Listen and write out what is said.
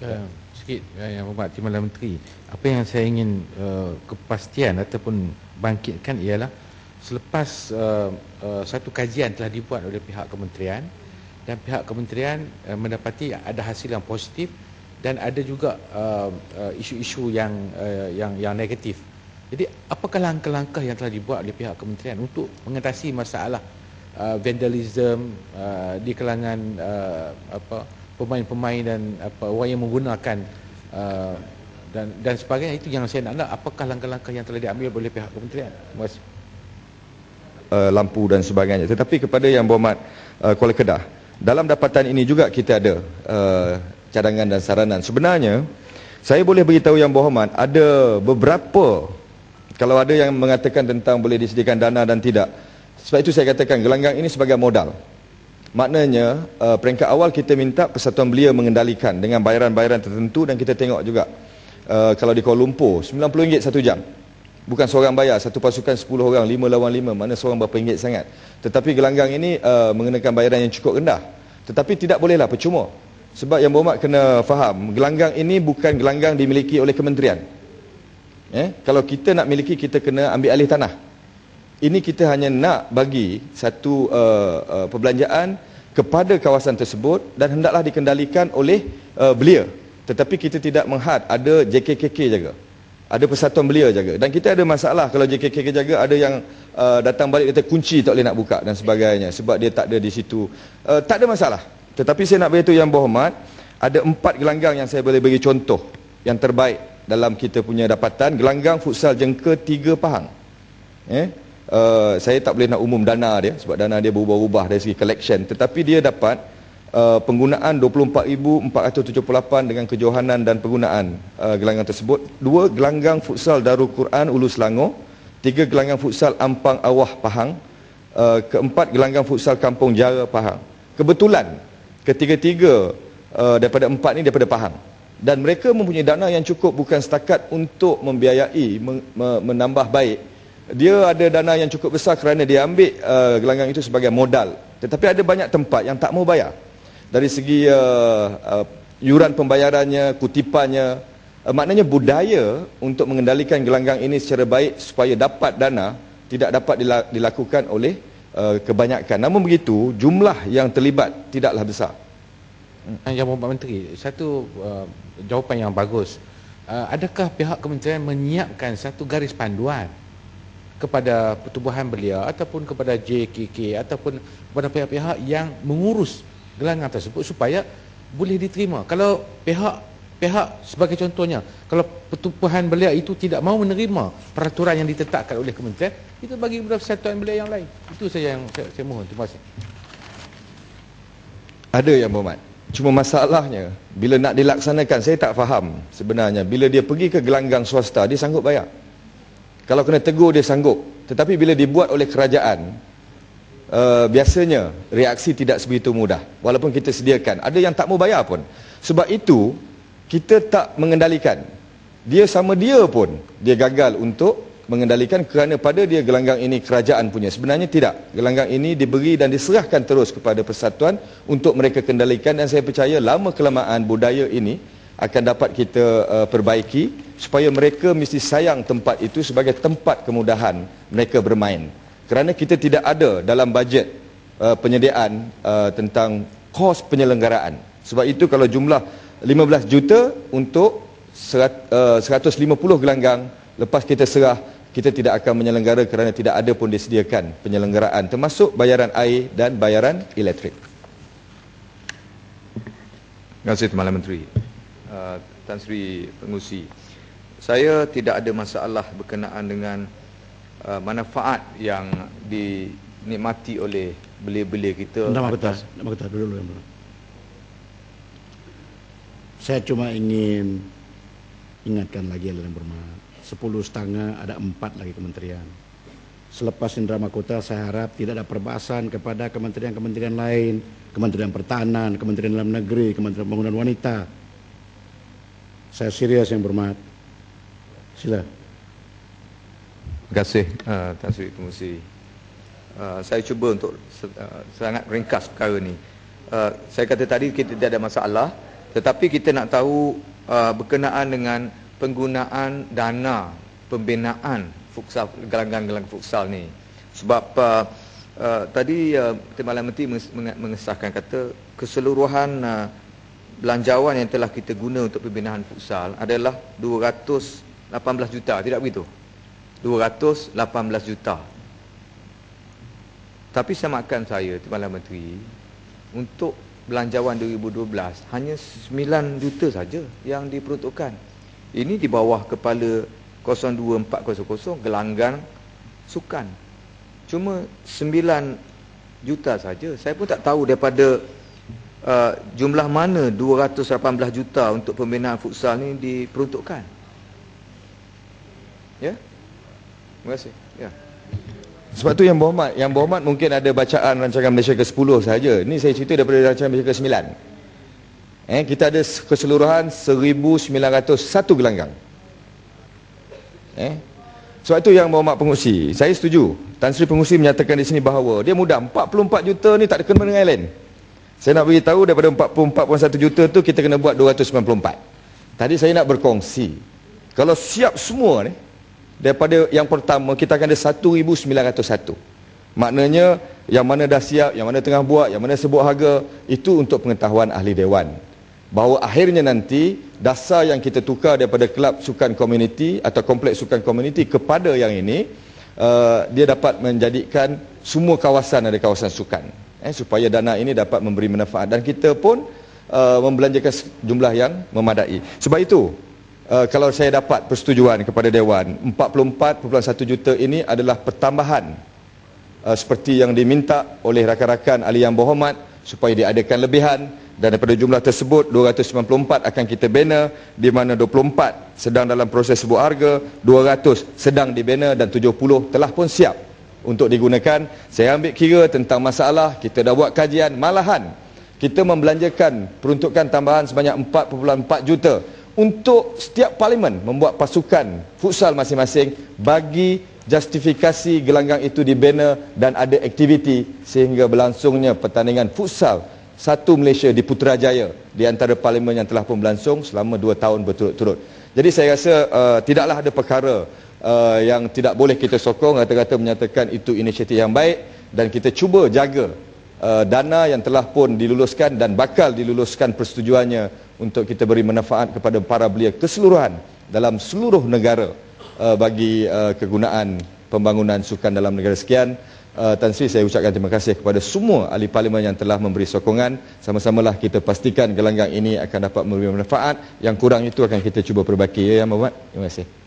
Uh, sikit uh, yang Bapak Timbalan Menteri. Apa yang saya ingin uh, kepastian ataupun bangkitkan ialah selepas uh, uh, satu kajian telah dibuat oleh pihak kementerian dan pihak kementerian uh, mendapati ada hasil yang positif dan ada juga uh, uh, isu-isu yang uh, yang yang negatif. Jadi apakah langkah-langkah yang telah dibuat oleh pihak kementerian untuk mengatasi masalah uh, vandalism uh, di kalangan uh, apa pemain-pemain dan apa orang yang menggunakan uh, dan dan sebagainya. Itu yang saya nak nak. Apakah langkah-langkah yang telah diambil oleh pihak kementerian? Uh, lampu dan sebagainya. Tetapi kepada yang berhormat uh, Kuala Kedah dalam dapatan ini juga kita ada uh, cadangan dan saranan. Sebenarnya saya boleh beritahu yang berhormat ada beberapa kalau ada yang mengatakan tentang boleh disediakan dana dan tidak. Sebab itu saya katakan gelanggang ini sebagai modal Maknanya uh, peringkat awal kita minta Persatuan Belia mengendalikan dengan bayaran-bayaran tertentu dan kita tengok juga uh, kalau di Kuala Lumpur RM90 satu jam. Bukan seorang bayar, satu pasukan 10 orang, 5 lawan 5, mana seorang berapa ringgit sangat. Tetapi gelanggang ini uh, mengenakan bayaran yang cukup rendah. Tetapi tidak bolehlah percuma. Sebab yang berhormat kena faham, gelanggang ini bukan gelanggang dimiliki oleh kementerian. Eh? Kalau kita nak miliki, kita kena ambil alih tanah ini kita hanya nak bagi satu uh, uh, perbelanjaan kepada kawasan tersebut dan hendaklah dikendalikan oleh uh, belia. Tetapi kita tidak menghad ada JKKK jaga. Ada persatuan belia jaga. Dan kita ada masalah kalau JKKK jaga ada yang uh, datang balik kata kunci tak boleh nak buka dan sebagainya sebab dia tak ada di situ. Uh, tak ada masalah. Tetapi saya nak beritahu yang berhormat ada empat gelanggang yang saya boleh bagi contoh yang terbaik dalam kita punya dapatan. Gelanggang futsal jengka tiga pahang. Eh uh, saya tak boleh nak umum dana dia sebab dana dia berubah-ubah dari segi collection. Tetapi dia dapat uh, penggunaan 24478 dengan kejohanan dan penggunaan uh, gelanggang tersebut. Dua gelanggang futsal Darul Quran Ulu Selangor. Tiga gelanggang futsal Ampang Awah Pahang. Uh, keempat gelanggang futsal Kampung Jara Pahang. Kebetulan ketiga-tiga uh, daripada empat ni daripada Pahang. Dan mereka mempunyai dana yang cukup bukan setakat untuk membiayai menambah baik dia ada dana yang cukup besar kerana dia ambil uh, gelanggang itu sebagai modal. Tetapi ada banyak tempat yang tak mau bayar. Dari segi uh, uh, yuran pembayarannya kutipannya uh, maknanya budaya untuk mengendalikan gelanggang ini secara baik supaya dapat dana tidak dapat dilakukan oleh uh, kebanyakan. Namun begitu jumlah yang terlibat tidaklah besar. Hmm, yang Bapak Menteri satu uh, jawapan yang bagus. Uh, adakah pihak kementerian menyiapkan satu garis panduan kepada pertubuhan belia ataupun kepada JKK ataupun kepada pihak-pihak yang mengurus gelangan tersebut supaya boleh diterima. Kalau pihak pihak sebagai contohnya, kalau pertubuhan belia itu tidak mahu menerima peraturan yang ditetapkan oleh kementerian, itu bagi beberapa persatuan belia yang lain. Itu saja yang saya, saya mohon. Terima kasih. Ada yang berhormat. Cuma masalahnya, bila nak dilaksanakan, saya tak faham sebenarnya. Bila dia pergi ke gelanggang swasta, dia sanggup bayar. Kalau kena tegur dia sanggup. Tetapi bila dibuat oleh kerajaan, uh, biasanya reaksi tidak sebegitu mudah. Walaupun kita sediakan. Ada yang tak mau bayar pun. Sebab itu, kita tak mengendalikan. Dia sama dia pun, dia gagal untuk mengendalikan kerana pada dia gelanggang ini kerajaan punya. Sebenarnya tidak. Gelanggang ini diberi dan diserahkan terus kepada persatuan untuk mereka kendalikan. Dan saya percaya lama kelamaan budaya ini akan dapat kita uh, perbaiki supaya mereka mesti sayang tempat itu sebagai tempat kemudahan mereka bermain. Kerana kita tidak ada dalam bajet uh, penyediaan uh, tentang kos penyelenggaraan. Sebab itu kalau jumlah 15 juta untuk serat, uh, 150 gelanggang lepas kita serah kita tidak akan menyelenggara kerana tidak ada pun disediakan penyelenggaraan termasuk bayaran air dan bayaran elektrik. Terima kasih Tuan Menteri. Uh, Tan Sri Pengusi. Saya tidak ada masalah berkenaan dengan uh, manfaat yang dinikmati oleh belia-belia kita. Nama atas... nama kata dulu yang Saya cuma ingin ingatkan lagi yang bermakna. Sepuluh setengah ada empat lagi kementerian. Selepas Indra Makota saya harap tidak ada perbahasan kepada kementerian-kementerian lain, Kementerian Pertahanan, Kementerian Dalam Negeri, Kementerian Pembangunan Wanita, saya serius yang bermat. Sila. Terima kasih uh, Tan Sri. Uh, saya cuba untuk uh, sangat ringkas perkara ini. Uh, saya kata tadi kita tidak ada masalah Tetapi kita nak tahu uh, berkenaan dengan penggunaan dana pembinaan futsal gelanggang-gelanggang futsal ni. Sebab uh, uh, tadi uh, Timbalan Menteri mengesahkan kata keseluruhan uh, belanjawan yang telah kita guna untuk pembinaan futsal adalah 218 juta, tidak begitu? 218 juta. Tapi samakan saya Timbalan Menteri untuk belanjawan 2012 hanya 9 juta saja yang diperuntukkan. Ini di bawah kepala 02400 gelanggang sukan. Cuma 9 juta saja. Saya pun tak tahu daripada uh, jumlah mana 218 juta untuk pembinaan futsal ni diperuntukkan. Ya? Terima kasih. Ya. Sebab tu yang berhormat, yang berhormat mungkin ada bacaan rancangan Malaysia ke-10 saja. Ini saya cerita daripada rancangan Malaysia ke-9. Eh, kita ada keseluruhan 1901 gelanggang. Eh? Sebab itu yang berhormat pengusi. Saya setuju. Tan Sri pengusi menyatakan di sini bahawa dia mudah 44 juta ni tak ada kena dengan lain. Saya nak beritahu daripada 44.1 juta tu kita kena buat 294. Tadi saya nak berkongsi. Kalau siap semua ni daripada yang pertama kita akan ada 1901 maknanya yang mana dah siap yang mana tengah buat yang mana sebut harga itu untuk pengetahuan ahli dewan bahawa akhirnya nanti dasar yang kita tukar daripada kelab sukan komuniti atau kompleks sukan komuniti kepada yang ini uh, dia dapat menjadikan semua kawasan ada kawasan sukan eh, supaya dana ini dapat memberi manfaat. Dan kita pun uh, membelanjakan jumlah yang memadai. Sebab itu uh, kalau saya dapat persetujuan kepada Dewan 44.1 juta ini adalah pertambahan uh, seperti yang diminta oleh rakan-rakan ahli yang berhormat supaya diadakan lebihan dan daripada jumlah tersebut 294 akan kita bina di mana 24 sedang dalam proses sebuah harga 200 sedang dibina dan 70 telah pun siap untuk digunakan saya ambil kira tentang masalah kita dah buat kajian malahan kita membelanjakan peruntukan tambahan sebanyak 4.4 juta untuk setiap parlimen membuat pasukan futsal masing-masing bagi justifikasi gelanggang itu dibina dan ada aktiviti sehingga berlangsungnya pertandingan futsal satu Malaysia di Putrajaya di antara parlimen yang telah pun berlangsung selama dua tahun berturut-turut. Jadi saya rasa uh, tidaklah ada perkara uh, yang tidak boleh kita sokong kata-kata menyatakan itu inisiatif yang baik dan kita cuba jaga uh, dana yang telah pun diluluskan dan bakal diluluskan persetujuannya untuk kita beri manfaat kepada para belia keseluruhan dalam seluruh negara uh, bagi uh, kegunaan pembangunan sukan dalam negara sekian. Uh, Tan Sri saya ucapkan terima kasih kepada semua ahli parlimen yang telah memberi sokongan. Sama-samalah kita pastikan gelanggang ini akan dapat memberi manfaat. Yang kurang itu akan kita cuba perbaiki ya, Yang Muhammad. Terima kasih.